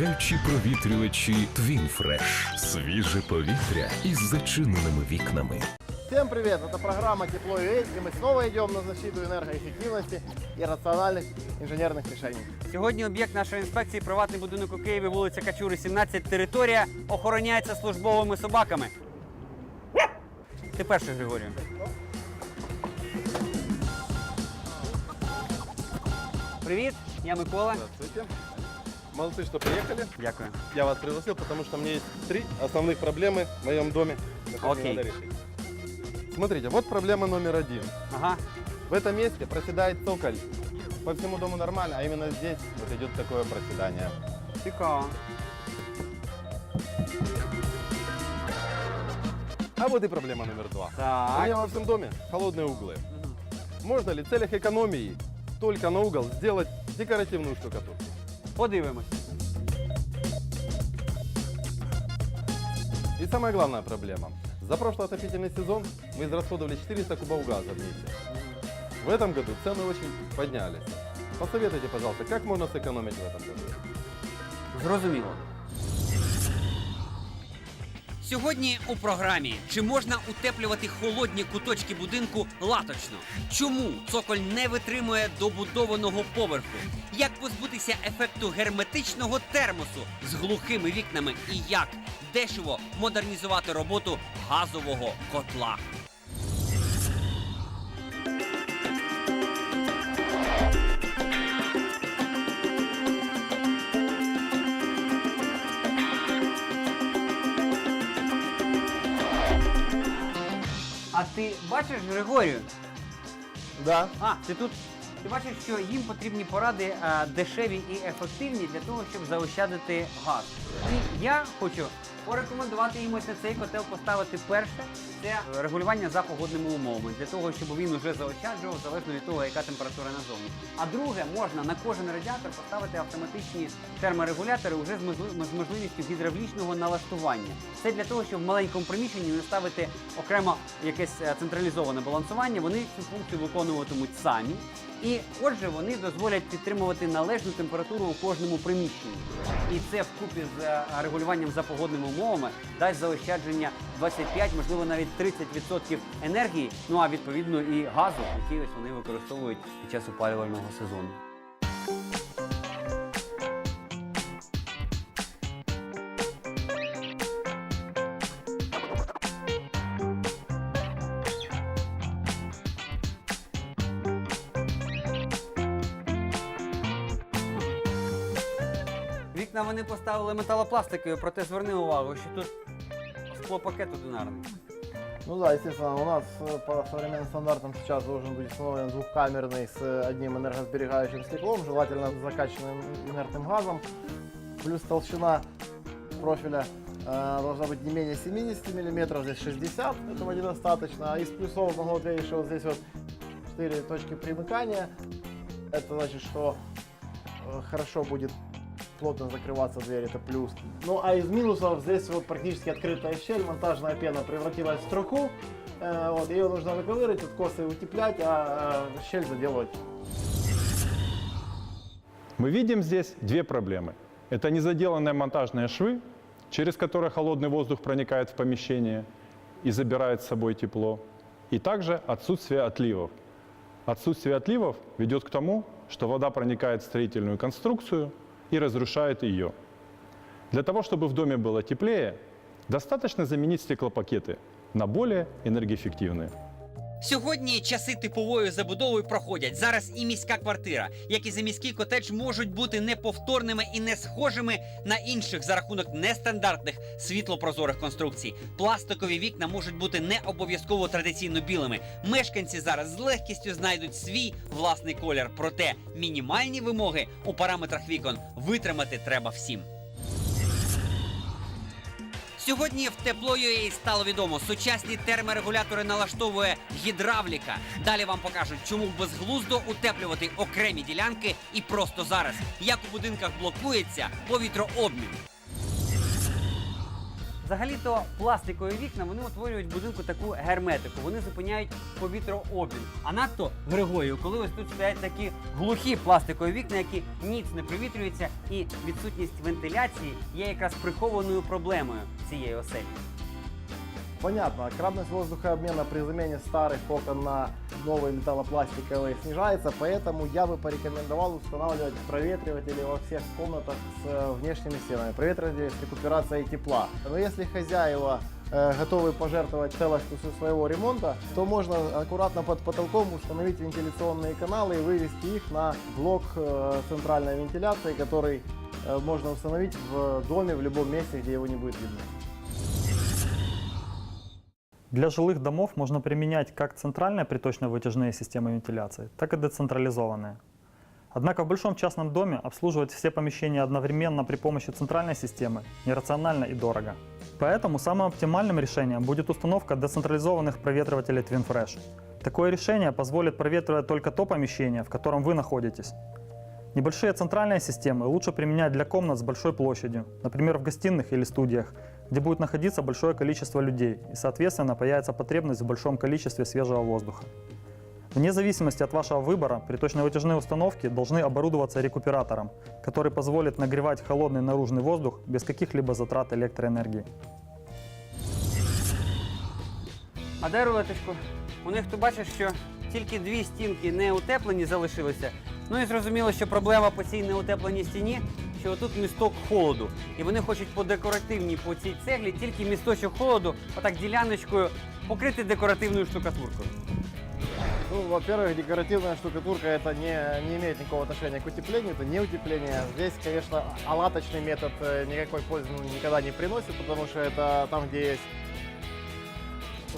Енергозберігаючі провітрювачі Твінфреш. Свіже повітря із зачиненими вікнами. Всем привет! Это программа Тепло UA, где мы снова идем на защиту энергоэффективности и рациональных инженерных решений. Сьогодні об'єкт нашої інспекції приватний будинок у Києві, вулиця Качури, 17, територія охороняється службовими собаками. Ти перший, Григорію. Привіт, я Микола. Здравствуйте. Молодцы, что приехали. Дякую. Я вас пригласил, потому что меня есть три основных проблемы в моем доме, которые Окей. надо решить. Смотрите, вот проблема номер один. Ага. В этом месте проседает цоколь. По всему дому нормально, а именно здесь вот идет такое проседание. Цікаво. А вот и проблема номер два. У меня Так. во всем доме холодные углы. Можно ли в целях экономии только на угол сделать декоративную штукатурку? Подивимось. И самая главная проблема. За прошлый отопительный сезон мы израсходовали 400 кубов газа в месяц. В этом году цены очень поднялись. Посоветуйте, пожалуйста, как можно сэкономить в этом году? Зрозуміло. Сьогодні у програмі чи можна утеплювати холодні куточки будинку латочно? Чому цоколь не витримує добудованого поверху? Як позбутися ефекту герметичного термосу з глухими вікнами і як дешево модернізувати роботу газового котла? Ти бачиш Григорію? Да. А, ти тут. Ти бачиш, що їм потрібні поради а, дешеві і ефективні для того, щоб заощадити газ. І я хочу порекомендувати їм ось на цей котел поставити перше. Це регулювання за погодними умовами, для того, щоб він уже заощаджував залежно від того, яка температура назовні. А друге, можна на кожен радіатор поставити автоматичні терморегулятори уже з можливістю гідравлічного налаштування. Це для того, щоб в маленькому приміщенні не ставити окремо якесь е, централізоване балансування. Вони цю функцію виконуватимуть самі. І отже, вони дозволять підтримувати належну температуру у кожному приміщенні. І це вкупі з е, регулюванням за погодними умовами дасть заощадження 25, можливо, навіть 30% енергії. Ну а відповідно і газу, який ось вони використовують під час опалювального сезону. Вікна вони поставили металопластикові, проте зверни увагу, що тут склопакет одинарний. Ну да, естественно, у нас э, по современным стандартам сейчас должен быть установлен двухкамерный с одним энергосберегающим стеклом, желательно закачанным инертным газом. Плюс толщина профиля э, должна быть не менее 70 мм, здесь 60, этого недостаточно. А из плюсов могу вот видишь, что вот здесь вот 4 точки примыкания. Это значит, что э, хорошо будет плотно закрываться дверь, это плюс. Ну а из минусов здесь вот практически открытая щель, монтажная пена превратилась в строку. Э, вот, ее нужно выковыривать, откосы утеплять, а э, щель заделывать Мы видим здесь две проблемы. Это незаделанные монтажные швы, через которые холодный воздух проникает в помещение и забирает с собой тепло. И также отсутствие отливов. Отсутствие отливов ведет к тому, что вода проникает в строительную конструкцию и разрушает ее. Для того, чтобы в доме было теплее, достаточно заменить стеклопакеты на более энергоэффективные. Сьогодні часи типової забудови проходять. Зараз і міська квартира, як і заміський котедж, можуть бути неповторними і не схожими на інших за рахунок нестандартних світлопрозорих конструкцій. Пластикові вікна можуть бути не обов'язково традиційно білими. Мешканці зараз з легкістю знайдуть свій власний колір. Проте мінімальні вимоги у параметрах вікон витримати треба всім. Сьогодні в тепло.ua стало відомо, сучасні терморегулятори налаштовує гідравліка. Далі вам покажуть, чому безглуздо утеплювати окремі ділянки і просто зараз, як у будинках блокується повітрообмін. Взагалі-то пластикові вікна вони утворюють в будинку таку герметику, вони зупиняють повітрообмін. А надто Григорію, коли ось тут стоять такі глухі пластикові вікна, які ніц не провітрюються, і відсутність вентиляції є якраз прихованою проблемою цієї оселі. Понятно, кратность воздухообмена при замене старых окон на новые металлопластиковые снижается, поэтому я бы порекомендовал устанавливать проветриватели во всех комнатах с э, внешними стенами. Проветриватели с рекуперацией тепла. Но если хозяева э, готовы пожертвовать целостью своего ремонта, то можно аккуратно под потолком установить вентиляционные каналы и вывести их на блок э, центральной вентиляции, который можно установить в доме в любом месте, где его не будет видно. Для жилых домов можно применять как центральные приточно-вытяжные системы вентиляции, так и децентрализованные. Однако в большом частном доме обслуживать все помещения одновременно при помощи центральной системы нерационально и дорого. Поэтому самым оптимальным решением будет установка децентрализованных проветривателей TwinFresh. Такое решение позволит проветривать только то помещение, в котором вы находитесь. Небольшие центральные системы лучше применять для комнат с большой площадью, например, в гостиных или студиях, где будет находиться большое количество людей и, соответственно, появится потребность в большом количестве свежего воздуха. Вне зависимости от вашего выбора, приточно-вытяжные установки должны оборудоваться рекуператором, который позволит нагревать холодный наружный воздух без каких-либо затрат электроэнергии. А дай рулеточку. У них ти бачиш, що тільки дві стінки не утеплені залишилися. Ну і зрозуміло, що проблема по цій неутепленій стіні, що отут місток холоду. І вони хочуть по декоративній по цій цеглі тільки місточок холоду, отак діляночкою покрити декоративною штукатуркою. Ну, во-первых, декоративная штукатурка это не, не имеет никакого отношения к утеплению, это не утепление. Здесь, конечно, алаточный метод э, никакой пользы никогда не приносит, потому что это там, где есть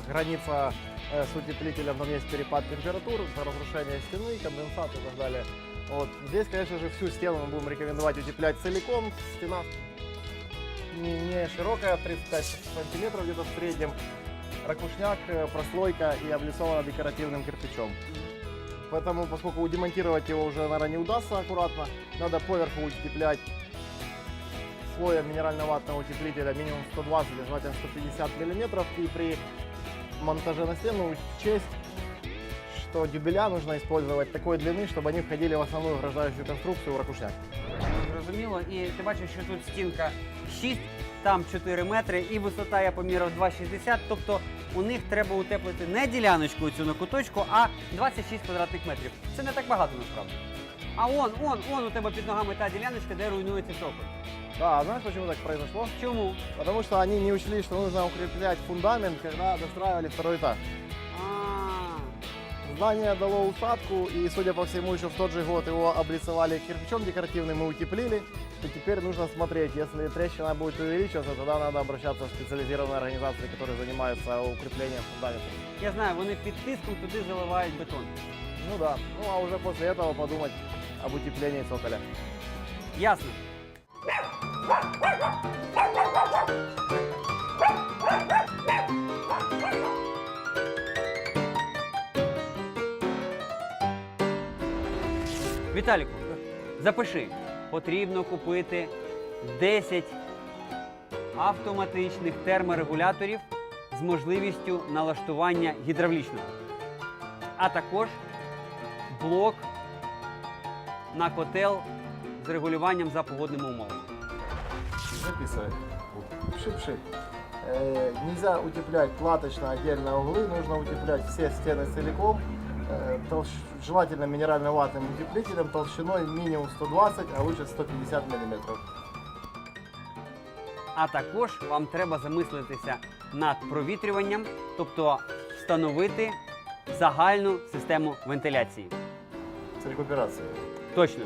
граница э, с утеплителем, там есть перепад температур, разрушение стены, конденсат и так далее. Вот. Здесь, конечно же, всю стену мы будем рекомендовать утеплять целиком. Стена не, не широкая, 35 сантиметров где-то в среднем. Ракушняк, э, прослойка и облицована декоративным кирпичом. Поэтому, поскольку демонтировать его уже, наверное, не удастся аккуратно, надо поверху утеплять слоем минерально-ватного утеплителя минимум 120 или желательно 150 миллиметров. И при монтаже на стену учесть, что дюбеля нужно использовать такой длины, чтобы они входили в основную ограждающую конструкцию в ракушняк. Зрозуміло. І ти бачиш, що тут стінка 6, там 4 метри, і висота я поміряв 2,60. Тобто у них треба утеплити не діляночку цю на куточку, а 26 квадратних метрів. Це не так багато насправді. А он, он, он у тебе під ногами та діляночка, де руйнується цоколь. Да, а знаешь, почему так произошло? Чому? Потому что они не учли, что нужно укреплять фундамент, когда достраивали второй этаж. А, Здание дало усадку, и, судя по всему, еще в тот же год его облицевали кирпичом декоративным и утеплили. И теперь нужно смотреть, если трещина будет увеличиваться, тогда надо обращаться в специализированные организации, которые занимаются укреплением фундамента. я знаю, вони під тиском туди заливають бетон. Ну да, ну а уже после этого подумать об утеплении цоколя. Ясно. Віталіку, запиши. Потрібно купити 10 автоматичних терморегуляторів з можливістю налаштування гідравлічного, а також блок на котел з регулюванням за погодними умовами Записывай. Пши-пши. Э, нельзя утеплять платочно отдельно углы, нужно утеплять все стены целиком. Э, толщ- желательно минерально-ватным утеплителем толщиной минимум 120, а лучше 150 миллиметров. А також вам треба замислитися над провітрюванням, тобто встановити загальну систему вентиляції. С рекуперацией. Точно.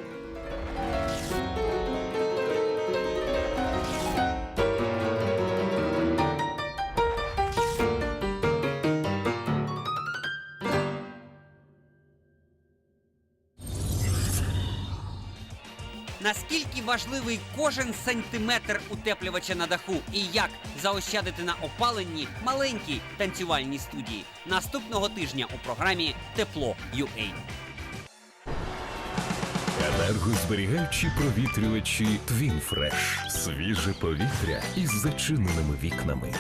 Наскільки важливий кожен сантиметр утеплювача на даху і як заощадити на опаленні маленькій танцювальній студії наступного тижня у програмі Тепло UA. Енергозберігаючі провітрювачі Твінфреш. Свіже повітря із зачиненими вікнами.